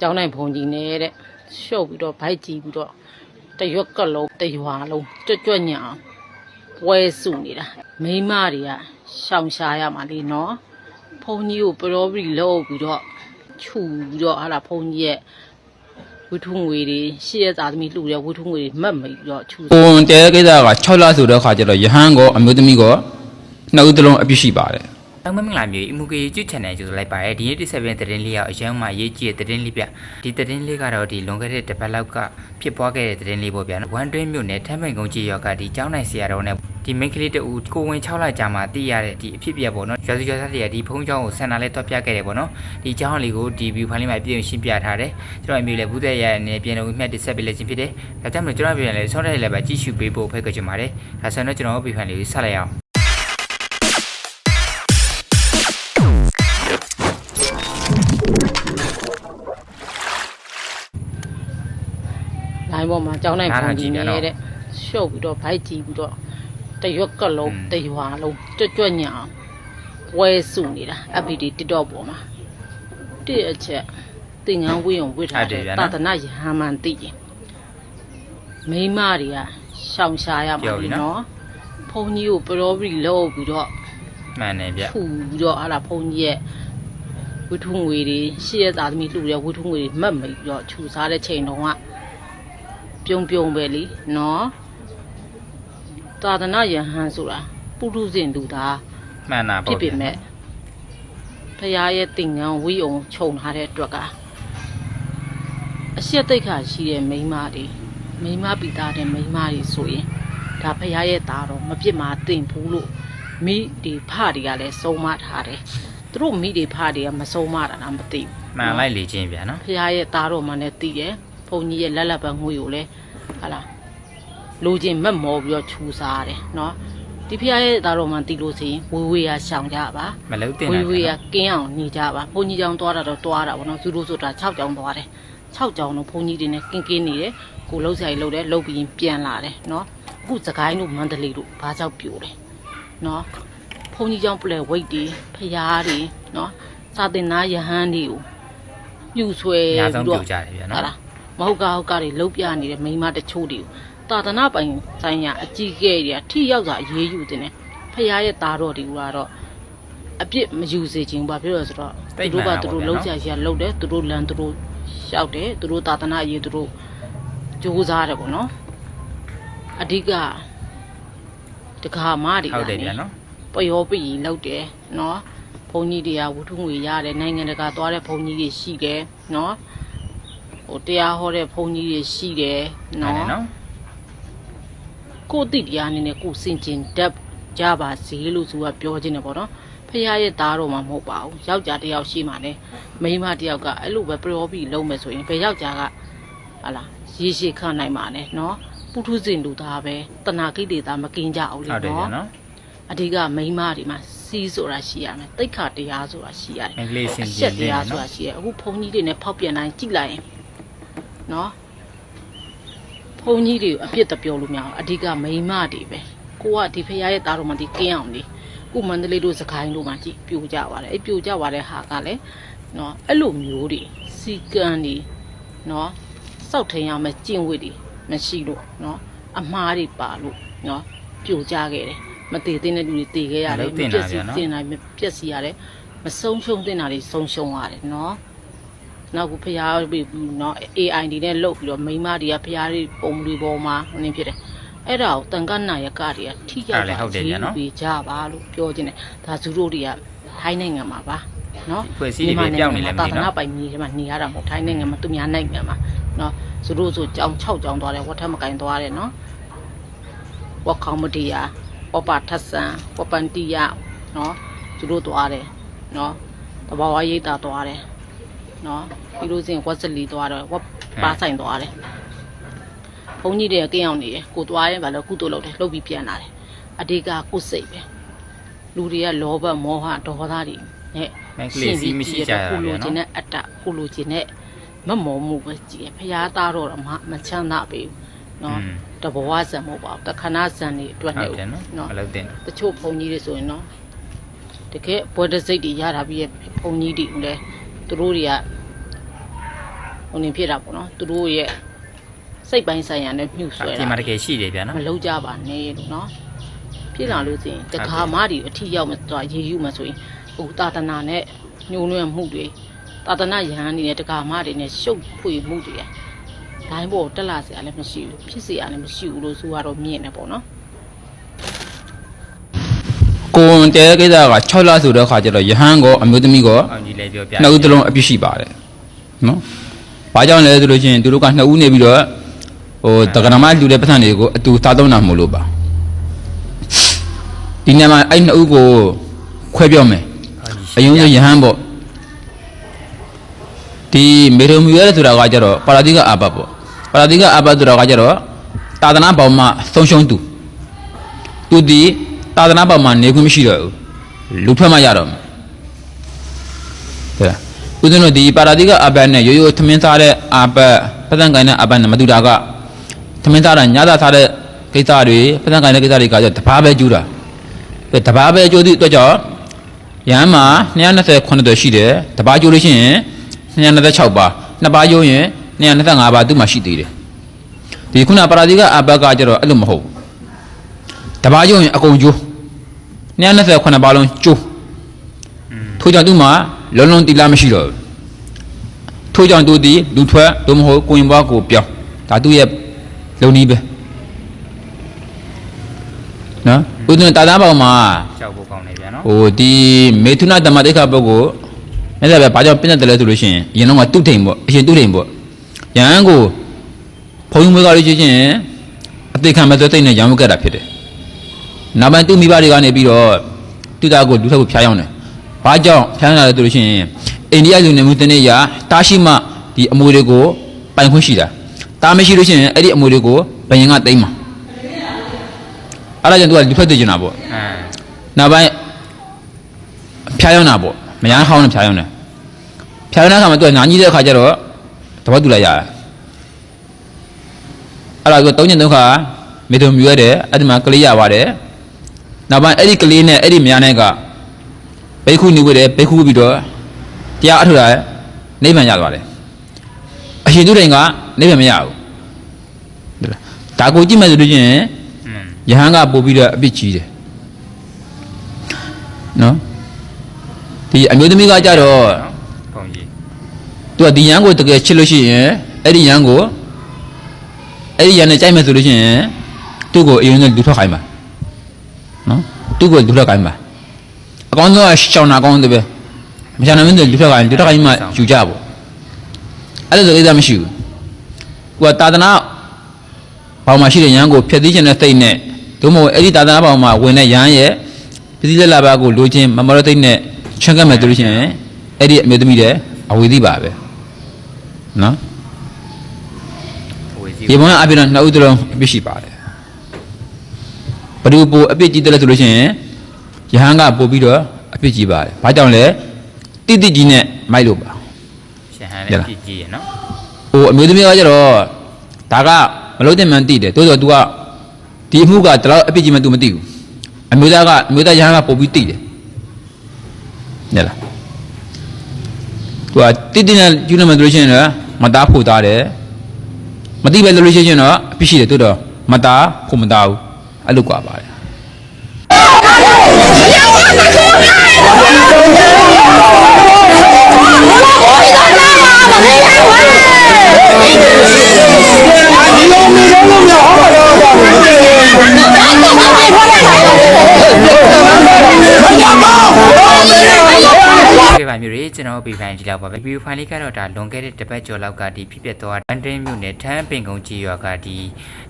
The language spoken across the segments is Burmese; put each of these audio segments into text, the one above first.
ကျောင်းနိုင်ဘုံကြီးနဲ့တဲ့ရှုပ်ပြီးတော့ဗိုက်ကြည့်ပြီးတော့တရွက်ကလုံးတရွာလုံးကြွတ်ကြွတ်ညံအောင်ပွဲစုနေတာမိန်းမတွေကရှောင်ရှားရမှာလေနော်ဘုံကြီးကိုပရောပရီလောက်ပြီးတော့ခြူပြီးတော့ဟာလာဘုံကြီးရဲ့ဝိထုငွေတွေရှေ့ရသားသမီးလှူတဲ့ဝိထုငွေတွေမှတ်မိပြီးတော့ခြူကိုဝန်တဲကိစ္စက6လဆိုတဲ့ခါကျတော့ယဟန်ကောအမျိုးသမီးကောနှစ်ဦးသလုံးအပြစ်ရှိပါတယ် တောင်မမင်္ဂလာမျိုးအမှုကေကျွတ် channel ကျိုးလိုက်ပါရဒီနေ့တစ်ဆက်ပြန်သတင်းလေးရောက်အရင်မှရေးကြည့်တဲ့သတင်းလေးပြဒီသတင်းလေးကတော့ဒီလွန်ခဲ့တဲ့တစ်ပတ်လောက်ကဖြစ်ပွားခဲ့တဲ့သတင်းလေးပေါ့ဗျာဝမ်တွင်းမြို့နယ်ထမ်းမိန်ကုန်းကြီးရောက်ကဒီကျောင်းနိုင်ဆရာတော်နဲ့ဒီမိန်းကလေးတူကိုဝင်6လကြာမှသိရတဲ့ဒီအဖြစ်ပြက်ပေါ့နော်ရွာစုရွာသားတွေကဒီဖုန်းကျောင်းကိုဆန်နာလဲတွက်ပြခဲ့တယ်ပေါ့နော်ဒီကျောင်းလေးကိုဒီ view file လေးမှာပြင်ရှင်းပြထားတယ်ကျွန်တော်အမျိုးလည်းဘူးတဲ့ရအနေနဲ့ပြန်လို့မြတ်တစ်ဆက်ပေးလက်ချင်းဖြစ်တယ်ဒါကြောင့်မလို့ကျွန်တော်ပြန်လဲဆောင်းတဲ့လည်းပဲကြည့်ရှုပေးဖို့ဖိတ်ကြချင်ပါတယ်ဒါဆိုတော့ကျွန်တော် view file လေးဆက်လိုက်အောင် လိုင်းပေါ်မှာကျောင်းနိုင်နားဘုံထောင်ကြည့်ကြီးပြန်တော့နဲ့တဲ့ရှုပ်ပြီးတော့ဗိုက်ကြည့်ပြီးတော့တရွက်ကလုံးอืมတရွာလုံးကြွတ်ကြွတ်ညံအောင်ပွဲစုနေတာအပီဒီ TikTok ပေါ်မှာတစ်အချက်သင်္ကန်းဝေးအောင်ဝေ့ထားဟုတ်တယ်တဲ့ဗျာနော်သာသနာယဟန်မှန်သိရင်မိန်းမတွေကရှောင်ရှားရပြောမှာပြီလीနော်နော်ဘုံကြီးကိုပရောပရီလောက်ပြီးတော့မှန်တယ်ဗျထူပြီးတော့ဟာလာဘုံကြီးရဲ့ ဝိထုငွေတွေရှေ့ရသားသမီးလှူတဲ့ဝိထုငွေတွေမှတ်မိပြီးတော့ခြူစားတဲ့ချိန်တုန်းကပြုံပြုံပဲလीနော်သာသနာယဟန်ဆိုတာပုထုဇဉ်လူသားမှန်တာဖြပေါ့စ်ပေမဲ့ဖရာရဲ့တင်ငန်းဝိယုံခြုံထားတဲ့အတွက်ကအရှက်တိတ်ခါရှိတဲ့မိန်းမတွေမိန်းမပိသားတဲ့မိန်းမတွေဆိုရင်ဒါဖရာရဲ့သားတော့မပြစ်မှာတင်ဘူးလို့မိဒီဖတွေကလည်းစုံမထားတယ်သူ တို့မိတွေဖတွေကမစုံမတာလားမသိဘူးမှန်လိုက်လေချင်းဗျာနော်ဖရာရဲ့သားတော်မှလည်းသိတယ်ဘုန်းကြီးရဲ့လက်လက်ပံငွေကိုလည်းဟာလားလိုချင်မက်မော်ပြီးတော့ခြူစားရတယ်နော်ဒီဖရာရဲ့သားတော်မှသိလို့ဆိုရင်ဝေဝေးရရှောင်ကြပါမလုံးတင်ဝေတာဝေးရကင်းအောင်နေကြပါဘုန်းကြီးကြောင်သွားတာတော့သွားတာဗောနော်သူတို့ဆိုတာ6ကြောင်သွားတယ်6ကြောင်တော့ဘုန်းကြီးတွေနဲ့ကင်းကင်းနေတယ်ကိုလှုပ်ဆိုင်လှုပ်တယ်လှုပ်ပြီးရင်ပြန်လာတယ်နော်အခုစကိုင်းတို့မန္တလေးတို့ဘာကြောက်ပြိုတယ်နော်ဘု န်းကြီးကြောင်ပလဲဝိတ်တွေဖရာတွေနော်စာတင်သားယဟန်တွေကိုပြူဆွဲအများဆုံးပြီးပြိုတော့ကြတယ်ဗျာဟာနော်လားမဟုတ်ကဟုတ်ကတွေလှုပ်ပြနေတဲ့မိန်းမတချို့တွေကိုတာသနာပိုင်ဆိုင်ရာအကြီးကဲတွေကထိရောက်စွာအေးအေးယူတင်တယ်ဖရာရဲ့သားတော်တွေကတော့အပြစ်မယူစေချင်ဘူးဘာဖြစ်လို့လဲဆိုတော့သူတို့ကသူတို့လှုပ်ကြရလှုပ်တယ်သူတို့လန်သူတို့ရှောက်တယ်သူတို့တာသနာရေးသူတို့ကြိုးစားတယ်ပေါ့နော်အဓိကတကာမတွေဟုတ်တယ်ကနေဗျာနော် ပယောပီလောက်တယ်နော်ဘုန်းကြီးတွေကဝုထုငွေရတယ်နိုင်ငံတကာသွားတဲ့ဘုန်းကြီးတွေရှိတယ်နော်ဟိုတရားဟောတဲ့ဘုန်းကြီးတွေရှိတယ်မှန်နော်တယ်နော်ကိုယ့်အတိတရားအနေနဲ့ကိုယ်စင်ကျင်တတ်ကြပါစေလို့သူကပြောခြင်းတယ်ပေါ့နော်ဖခင်ရဲ့သားတော်မှမဟုတ်ပါဘူးယောက်ျားတစ်ယောက်ရှိမှလည်းမိန်းမတစ်ယောက်ကအဲ့လိုပဲပရောပီလုံးမယ်ဆိုရင်ဘယ်ယောက်ျားကဟာလားရေရှည်ခံနိုင်မှာလဲနော်ပုထုဇဉ်လူသားပဲတဏှာကိလေသာမကင်းကြအောင်လေဟုတ်တယ်ဗျာနော်နော် အဓိကမိန်းမတွေမှာစီးဆိုတာရှိရမယ်တိတ်ခါတရားဆိုတာရှိရတယ်အင်္ဂလိပ်စင်အကြရှင်က်နေတရားတယ်ဆိုနော်တာရှိရအခုဘုန်းကြီးတွေနဲ့ဖောက်ပြန်တိုင်းကြည့်လိုက်ရင်နော်ဘုန်းကြီးတွေကိုအပြစ်တပြောလို့မရအောင်အဓိကမိန်းမတွေပဲကိုကဒီဖရားရဲ့သားတော်မှဒီကင်းအောင်လေခုမန္တလေးတို့စကိုင်းတို့မှကြည့်ပြိုကြပါတယ်အဲ့ပြိုကြပါတဲ့ဟာကလည်းနော်အဲ့လိုမျိုးတွေစီကံတွေနော်စောက်ထင်ရမယ်ကျင့်ဝတ်တွေမရှိလို့နော်အမှားတွေပါလို့နော်ပြိုကြခဲ့တယ် မတည်တဲ့လူတွေတည်ခဲ့ရတယ်မပျက်စီးတင်တာပျက်စီးရတယ်မဆုံးရှုံးတင်တာတွေဆုံးရှုံးရတယ်နော်နောက်ကဖျားပြီးနော် AI တွေနဲ့လုတ်ပြီးတော့မိမတွေကဖျားတွေပုံတွေပေါ်မှာနင်းဖြစ်တယ်အဲ့ဒါကိုတန်ကနာယကတွေကထိရောက်တာဟုတ်တယ်ညနော်ပြီးကြပါလို့ပြောခြင်းတယ်ဒါဇူရိုတွေကထိုင်းနိုင်ငံမှာပါနော်ဖွဲ့စည်းတွေပြောင်းနေလဲမသိနော်တာနာပိုင်ကြီးတွေမှာနေရတာမဟုတ်ထိုင်းနိုင်ငံမှာသူများနိုင်ငံမှာနော်ဇူရိုဆိုကြောင်6ကြောင်သွားတယ်ဝတ်ထက်မကင်သွားတယ်နော်ဝက်ကောင်မတီးယား ဝပထဆန်ဝပန်တီယာနော်သူတို့သွားတယ်နော်တဘာဝရိတ်တာသွားတယ်နော်ပြီးလို့စရင်ဝက်စလီသွားတယ်ဝက်ပါဆိုင်သွားတယ်ဘုန်းကြီးတွေကကင်းအောင်နေတယ်ကိုသွားရင်ဗာလို့ကုသိုလ်လုပ်တယ်လုပ်ပြီးပြန်လာတယ်အဓိကကိုယ်စိတ်ပဲလူတွေကလောဘမောဟဒေါသတွေနဲ့မင်္ဂလိပ်စီမရှိကြရကိုလိုဗျာချင်နော်တဲ့အတ္တကိုလိုချင်တဲ့မမော်မှုပဲကြည်ဖရားသားတော့မှမချမ်းသာပေဘူး နော်อืมတဘဝဇံမဟုတ်ပါဘူးတခဏဇံတွေအတွက်ဟုနဲ့တ်တယ်နော်နော်မလုံးတင်တချို့ဘုံကြီးတွေဆိုရင်နော်တကယ်ဘွယ်တစိတ်တွေရတာပြီးရဲ့ဘုံကြီးတွေလည်းသူတို့တွေကဟိုနေဖြစ်တာပေါ့နော်သူတို့ရဲ့စိတ်ပိုင်းဆိုင်ရာနဲ့မြှုပ်ဆွဲဒီတာမှာတကယ်ရှိတယ်ဗျာနော်မလုံးကြပါနဲ့လို့နော်ဖြစ်လာလို့ဆိုရင်တခါမှဒီအထီရောက်မှသွားရေယူမှဆိုရင်ဟိုတာတနာနဲ့ညှိုးနှွမ်းမှုတွေတာတနာရဟန်းနေနဲ့တခါမှတွေနဲ့ရှုပ်ဖွေမှုတွေ ရဒိုင်းပေါ်တက်လာစရာလည်းမရှိဘူးဖြစ်စရာလည်းမရှိဘူးလို့ဆိုကတော့မြင်နေပေါ့နော်ကိုယ်တဲကိစ္စက6လဆိုတဲ့ခါကျတော့ယဟန်ကောအမျိုးသမီးကောအောင်ကြီးလည်းပြောပြနှစ်ဦးသလုံးအပြစ်ရှိပါတယ်နော်။ဘာကြောင့်လဲဆိုလို့ရှိရင်သူတို့ကနှစ်ဦးနေပြီးတော့ဟိုတက္ကနာမလူတဲ့ပတ်စံတွေကိုအတူစားသုံးတာမလို့ပါဒီနေ့မှာအဲ့နှစ်ဦးကိုခွဲပြောမယ်အယုံဆိုယဟန်ပေါ့ဒီမေရုံမြူရဲဆိုတာကကြတော့ပါရာတိကအဘတ်ပေါ့ ပါရာတိကအဘတ်ဆိုတာကကြတော့တာသနာပေါင်းမှာဆုံးရှုံးသူသူဒီတာသနာပေါင်းမှာနေခွင့်မရှိတော့ဘူးလူထွက်မှရတော့မယ်ဟုတ်လားဦးဇင်းတို့ဒီပါရာတိကအဘတ်နဲ့ရိုးရိုးသမင်းစားတဲ့အဘတ်ပတ်စံကိုင်းတဲ့အဘတ်နဲ့မတူတာကသမင်းစားတာညသာစားတဲ့ကိစ္စတွေပတ်စံကိုင်းတဲ့ကိစ္စတွေကကျတဘာပဲကျူးတာအဲတဘာပဲကျိုးသည့်အတွက်ကြောင့်ရဟန်းမှာ229တော်ရှိတယ်တဘာကျိုးလို့ရှိရင်226ပါနှစ်ပါးကျိုးရင် 225ပါသူ့မှာရှိသေးတယ်ဒီခုနပါရာတိကအဘတ်ကကျတော့အဲ့လိုမဟုတ်ဘူးတဘာကျိုးရင်အကုန်ကျိုး229ပါလုံးကျိုးထို့ကြောင့်သူမှာလုံးလုံးတီလာမရှိတော့ဘူးထို့ကြောင့်သူဒီလူထွက်သို့မဟုတ်ကိုရင်ဘွားကိုပြောင်းဒါသူ့ရဲ့လုံနီးပဲနော်ဥဒ္ဒတာသားပေါင်းမှာကြောက်ဖို့ကောင်းတယ်ဗျာနော်ဟိုဒီမေထုနတမတိခပုဂ္ဂိုလ်အဲ့ဒါပဲဘာကြောင့်ပြည့်တယ်လဲဆိုလို့ရှိရင်အရင်တော့ကတုထိန်ပေါ့အရင်တုထိန်ပေါ့ ရဟန်းကိုဘုံမွေးကားလို့ချင်းချင်းအသေးခံမဲ့သွဲသိမ့်နဲ့ရံမကက်တာဖြစ်တယ်နောက်ပိုင်းသူ့မိဘတွေကနေပြီးတော့သူ့သားကိုလူထက်ကိုဖျားယောင်းတယ်ဘာကြောင့်ဖျားယောင်းလာလဲဆိုလို့ရှိရင်အိန္ဒိယလူနေမှုတနေ့ရာတာရှိမှဒီအမွေတွေကိုပိုင်ခွင့်ရှိတာတာမရှိလို့ရှိရင်အဲ့ဒီအမွေတွေကိုဘယင်ကတိမ့်မှာအဲ့ဒါကြောင့်သူကလူဖက်သိကျင်တာပေါ့အမ်နောက်ပိုင်းဖျားယောင်းတာပေါ့မရမ်းဟောင်းနဲ့ဖျားယောင်းတယ်ဖျားယောင်းတဲ့အခါမှာသူကညာကြီးတဲ့အခါကျတော့ တပတ်တူလိုက်ရတယ်အဲ့ဒါကသုံးညသုံးခါမေတုံမြူရတယ်အဲ့ဒီမှာကလေးရပါတယ်နောက်ပိုင်းအဲ့ဒီကလေးနဲ့အဲ့ဒီမယားနဲ့ကဘိက္ခုနေဝဲတယ်ဘိက္ခုပြီးတော့တရားအထုတာနိဗ္ဗာန်ရသွားတယ်အရှင်သူတိုင်ကနိဗ္ဗာန်မရဘူးဒါကိုကြည့်မယ်ဆိုလို့ချင်းอืมယဟန်ကပို့ပြီးတော့အပြစ်ကြီးတယ်နော်ဒီအမျိုးသမီးကကြတော့ဘုံကြီး သူကဒီယန်ကိုတကယ်ချစ်လို့ရှိရင်အဲ့ဒီယန်ကိုအဲ့ဒီယန်နဲ့ကြိုက်မယ်ဆိုလို့ရှိရင်သူ့ကိုအရင်ကလူထွက်ခိုင်းပါနော်သူ့ကိုလူထွက်ခိုင်းပါအကောင်းဆုံးကရှောင်းတာအကောင်းတယ်ပဲမရှောင်းနိုင်ဘူးလူထွက်ခိုင်းလူထွက်ခိုင်းမှယူကြပေါ့အဲ့ဒါဆိုကိစ္စမရှိဘူးသူကတာသနာဘောင်မှာရှိတဲ့ယန်ကိုဖျက်သိခြင်းနဲ့စိတ်နဲ့သို့မဟုတ်အဲ့ဒီတာသနာဘောင်မှာဝင်တဲ့ယန်ရဲ့ပစ္စည်းလက်လာပါကိုလိုချင်မမရသိတ်နဲ့ချန်ကတ်မယ်ဆိုလို့ရှိရင်အဲ့ဒီအမျိုးသမီးတဲ့အဝေသိပါပဲ နော်ဝေစီဒီဘုံကအပြည့်တော့နှစ်ဦးသလုံးအပြစ်ရှိပါတယ်ဘယ်သူပိုအပြစ်ကြီးတယ်လဲဆိုလို့ရှိရင်ယဟန်ကပို့ပြီးတော့အပြစ်ကြီးပါတယ်ဘာကြောင့်လဲတိတိကြီးနဲ့မိုက်လို့ပါရှဟန်လည်းကြည့်ကြည့်ရနော်ဟိုအမျိုးသမီးကကျတော့ဒါကမလို့တဲ့မှန်တိတယ်တိုးတော့ तू ကဒီအမှုကတလောက်အပြစ်ကြီးမှ तू မသိဘူးအမျိုးသားကအမျိုးသားယဟန်ကပို့ပြီးတိတယ်ညလား သူကတိတိနဲ့ယူနေမှလို့ရှိရင်တော့မသားဖို့သားတယ်မတိပဲလို့ရှိရင်တော့အဖြစ်ရှိတယ်တိုးတော့မသားဖို့မသားဘူးအဲ့လိုကွာပါတယ်ဒီလိုမျိုး မျိုးတွေကျွန်တော်ပြဖိုင်ကြည့်လောက်ပါပဲဗီဒီယိုဖိုင်လေးကတော့ဒါလွန်ခဲ့တဲ့တစ်ပတ်ကျော်လောက်ကဒီဖြစ်ပျက်သွားတန်တင်းမြို့နယ်ထန်းပင်ကုန်းကြီးရွာကဒီ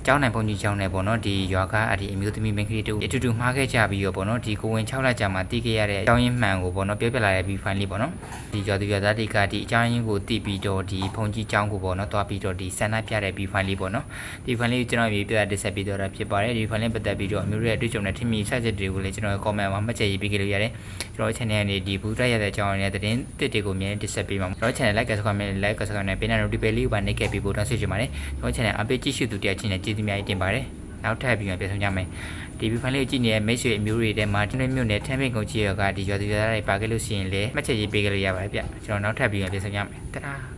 ကျောင်းနိုင်ပုံကြီးကျောင်းနယ်ပေါ့နော်ဒီရွာကအဒီအမျိုးသမီးမိန်းကလေးတို့အတူတူမှားခဲ့ကြပြီးတော့ပေါ့နော်ဒီကိုဝင်6လကြာမှတီးခဲ့ရတဲ့အကြောင်းရင်းမှန်ကိုပေါ့နော်ပြောပြလာတဲ့ဗီဒီယိုဖိုင်လေးပေါ့နော်ဒီရွာသူရွာသားတွေကဒီအကြောင်းရင်းကိုသိပြီးတော့ဒီဖုန်ကြီးကျောင်းကိုပေါ့နော်တွားပြီးတော့ဒီဆန္ဒပြတဲ့ဗီဒီယိုဖိုင်လေးပေါ့နော်ဒီဖိုင်လေးကိုကျွန်တော်ပြပြတက်ဆက်ပြီးတော့တာဖြစ်ပါတယ်ဒီဖိုင်လေးပတ်သက်ပြီးတော့အမျိုးတွေအတွေ့အကြုံနဲ့ထင်မြင်ဆက်ချက်တွေကိုလည်းကျွန်တော် comment မှာမှတ်ချက်ရေးပေးခဲ့လို့ရတယ်ကျွန်တော် channel ကနေဒီဘူးတက်ရတဲ့အကြောင်းရင်းနဲ့သတင်းတစ်တွေကိုအမြဲတက်ဆက်ပေးမှာကျွန်တော် channel like ကစကွန်မဲ့ like ကစကွန်နဲ့ပေးတဲ့ notification လေးကိုပါနှိပ်ခဲ့ပြီးပို့တောင်းဆိုချင်ပါတယ်ကျွန်တော် channel အပိတ်ကြည့်ရှုသူတရားချင်းနဲ့ကျေးဇူးများကြီးတင်ပါတယ်နောက်ထပ်ပြီးမှပြန်ဆောင်ကြမယ်ဒီဗီဖိုင်လေးကိုကြည့်နေတဲ့မိတ်ဆွေအမျိုးတွေထဲမှာကျွန်တော်မြို့နယ်ထမ်းပင်ကုန်းကြီးရောကဒီရွာသူရွာသားတွေပါခဲ့လို့ရှိရင်လည်းမှတ်ချက်ရေးပေးခဲ့လို့ရပါတယ်ဗျကျွန်တော်နောက်ထပ်ပြီးမှပြန်ဆောင်ကြမယ်တဒါ